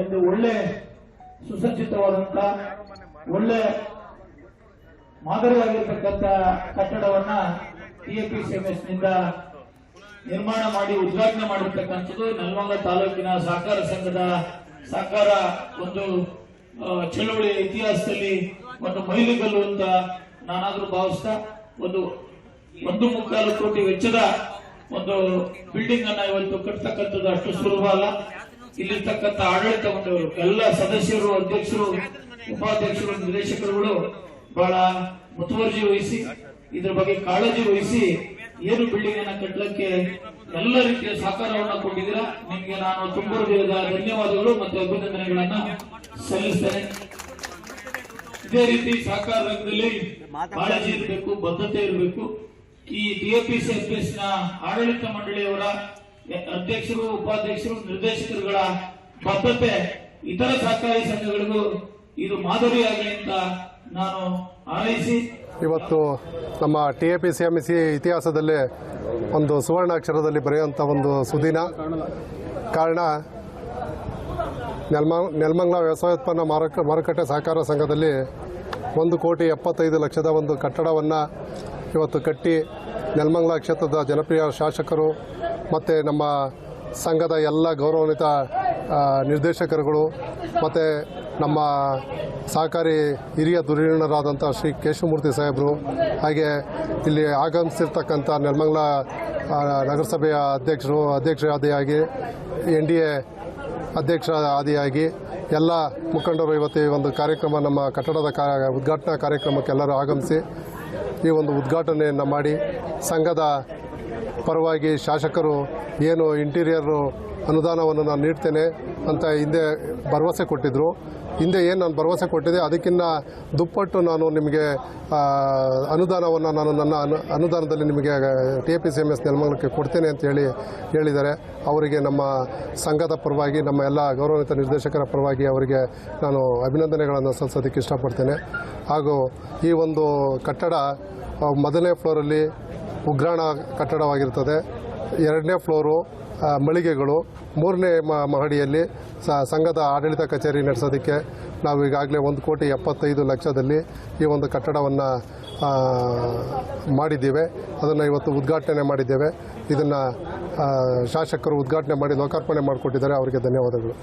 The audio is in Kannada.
ಒಂದು ಒಳ್ಳೆ ಸುಸಜ್ಜಿತವಾದಂತ ಒಳ್ಳೆ ಮಾದರಿಯಾಗಿರ್ತಕ್ಕಂಥ ಕಟ್ಟಡವನ್ನ ಟಿಎಪಿಸಿಎಂಎಸ್ನಿಂದ ನಿರ್ಮಾಣ ಮಾಡಿ ಉದ್ಘಾಟನೆ ಮಾಡಿರ್ತಕ್ಕಂಥದ್ದು ನೆಲಮಂಗಲ ತಾಲೂಕಿನ ಸಹಕಾರ ಸಂಘದ ಸಹಕಾರ ಒಂದು ಚಳುವಳಿಯ ಇತಿಹಾಸದಲ್ಲಿ ಒಂದು ಮೈಲಿಗಲ್ಲು ಅಂತ ನಾನಾದ್ರೂ ಭಾವಿಸ್ತಾ ಒಂದು ಒಂದು ಮುಕ್ಕಾಲು ಕೋಟಿ ವೆಚ್ಚದ ಒಂದು ಬಿಲ್ಡಿಂಗ್ ಅನ್ನ ಇವತ್ತು ಕಟ್ಟತಕ್ಕಂಥದ್ದು ಅಷ್ಟು ಸುಲಭ ಅಲ್ಲ. ಇಲ್ಲಿರ್ತಕ್ಕಂಥ ಆಡಳಿತ ಒಂದು ಎಲ್ಲ ಸದಸ್ಯರು, ಅಧ್ಯಕ್ಷರು, ಉಪಾಧ್ಯಕ್ಷರು, ನಿರ್ದೇಶಕರುಗಳು ಬಹಳ ಮುತುವರ್ಜಿ ವಹಿಸಿ, ಇದ್ರ ಬಗ್ಗೆ ಕಾಳಜಿ ವಹಿಸಿ ಏನು ಬಿಲ್ಡಿಂಗ್ ಅನ್ನ ಕಟ್ಟಲಿಕ್ಕೆ ಎಲ್ಲ ರೀತಿಯ ಸಹಕಾರವನ್ನ ಕೊಟ್ಟಿದ್ದೀರಾ, ನಿಮ್ಗೆ ನಾನು ತುಂಬ ಧನ್ಯವಾದಗಳು ಮತ್ತು ಅಭಿನಂದನೆಗಳನ್ನ ಸಲ್ಲಿಸ್ತೇನೆ. ಇದೇ ರೀತಿ ಸಹಕಾರ ರಂಗದಲ್ಲಿ ಕಾಳಜಿ ಇರಬೇಕು, ಬದ್ಧತೆ ಇರಬೇಕು. ಈ ಡಿಎಪಿಸಿಎಫ್ಎಸ್ನ ಆಡಳಿತ ಮಂಡಳಿಯವರ ಅಧ್ಯಕ್ಷರು, ಉಪಾಧ್ಯಕ್ಷರು, ನಿರ್ದೇಶಕರುಗಳ ಬದ್ಧತೆ, ಇತರ ಸಹಕಾರಿ ಸಂಘಗಳಿಗೂ ಇದು ಮಾದರಿಯಾಗಲಿ ಅಂತ ನಾನು ಆರೈಸಿ ಇವತ್ತು ನಮ್ಮ T A P C M C ಇತಿಹಾಸದಲ್ಲಿ ಒಂದು ಸುವರ್ಣಾಕ್ಷರದಲ್ಲಿ ಬರೆಯುವಂಥ ಒಂದು ಸುದಿನ. ಕಾರಣ, ನೆಲ್ಮ, ನೆಲಮಂಗಲ ವ್ಯವಸಾಯೋತ್ಪನ್ನ ಮಾರುಕ, ಮಾರುಕಟ್ಟೆ ಸಹಕಾರ ಸಂಘದಲ್ಲಿ ಒಂದು ಕೋಟಿ ಎಪ್ಪತ್ತೈದು ಲಕ್ಷದ ಒಂದು ಕಟ್ಟಡವನ್ನು ಇವತ್ತು ಕಟ್ಟಿ ನೆಲಮಂಗಲ ಕ್ಷೇತ್ರದ ಜನಪ್ರಿಯ ಶಾಸಕರು ಮತ್ತು ನಮ್ಮ ಸಂಘದ ಎಲ್ಲ ಗೌರವಾನ್ವಿತ ನಿರ್ದೇಶಕರುಗಳು ಮತ್ತು ನಮ್ಮ ಸಹಕಾರಿ ಹಿರಿಯ ಧುರೀಣರಾದಂಥ ಶ್ರೀ ಕೇಶವಮೂರ್ತಿ ಸಾಹೇಬರು ಹಾಗೆ ಇಲ್ಲಿ ಆಗಮಿಸಿರ್ತಕ್ಕಂಥ ನೆಲಮಂಗಲ ನಗರಸಭೆಯ ಅಧ್ಯಕ್ಷರು ಅಧ್ಯಕ್ಷರಾದಿಯಾಗಿ ಎನ್ ಡಿ ಎ ಅಧ್ಯಕ್ಷ ಆದಿಯಾಗಿ ಎಲ್ಲ ಮುಖಂಡರು ಇವತ್ತು ಒಂದು ಕಾರ್ಯಕ್ರಮ ನಮ್ಮ ಕಟ್ಟಡದ ಉದ್ಘಾಟನಾ ಕಾರ್ಯಕ್ರಮಕ್ಕೆ ಎಲ್ಲರೂ ಆಗಮಿಸಿ ಈ ಒಂದು ಉದ್ಘಾಟನೆಯನ್ನು ಮಾಡಿ ಸಂಘದ ಪರವಾಗಿ ಶಾಸಕರು ಏನು ಇಂಟೀರಿಯರು ಅನುದಾನವನ್ನು ನಾನು ನೀಡ್ತೇನೆ ಅಂತ ಹಿಂದೆ ಭರವಸೆ ಕೊಟ್ಟಿದ್ದರು ಹಿಂದೆ ಏನು ನಾನು ಭರವಸೆ ಕೊಟ್ಟಿದ್ದೆ ಅದಕ್ಕಿಂತ ದುಪ್ಪಟ್ಟು ನಾನು ನಿಮಗೆ ಅನುದಾನವನ್ನು ನಾನು ನನ್ನ ಅನು, ಅನುದಾನದಲ್ಲಿ ನಿಮಗೆ T A P C M S ನೆಲಮಂಗಲಕ್ಕೆ ಕೊಡ್ತೇನೆ ಅಂತ ಹೇಳಿ, ಹೇಳಿದ್ದಾರೆ. ಅವರಿಗೆ ನಮ್ಮ ಸಂಘದ ಪರವಾಗಿ, ನಮ್ಮ ಎಲ್ಲ ಗೌರವಾನ್ವಿತ ನಿರ್ದೇಶಕರ ಪರವಾಗಿ ಅವರಿಗೆ ನಾನು ಅಭಿನಂದನೆಗಳನ್ನು ಸಲ್ಲಿಸೋದಕ್ಕೆ ಇಷ್ಟಪಡ್ತೇನೆ. ಹಾಗೂ ಈ ಒಂದು ಕಟ್ಟಡ ಮೊದಲನೇ ಫ್ಲೋರಲ್ಲಿ ಉಗ್ರಾಣ ಕಟ್ಟಡವಾಗಿರ್ತದೆ ಎರಡನೇ ಫ್ಲೋರು ಮಳಿಗೆಗಳು. ಮೂರನೇ ಮಹಡಿಯಲ್ಲಿ ಸಂಘದ ಆಡಳಿತ ಕಚೇರಿ ನಡೆಸೋದಕ್ಕೆ ನಾವು ಈಗಾಗಲೇ ಒಂದು ಕೋಟಿ ಎಪ್ಪತ್ತೈದು ಲಕ್ಷದಲ್ಲಿ ಈ ಒಂದು ಕಟ್ಟಡವನ್ನು ಮಾಡಿದ್ದೇವೆ. ಅದನ್ನು ಇವತ್ತು ಉದ್ಘಾಟನೆ ಮಾಡಿದ್ದೇವೆ. ಇದನ್ನು ಶಾಸಕರು ಉದ್ಘಾಟನೆ ಮಾಡಿ ಲೋಕಾರ್ಪಣೆ ಮಾಡಿಕೊಟ್ಟಿದ್ದಾರೆ. ಅವರಿಗೆ ಧನ್ಯವಾದಗಳು.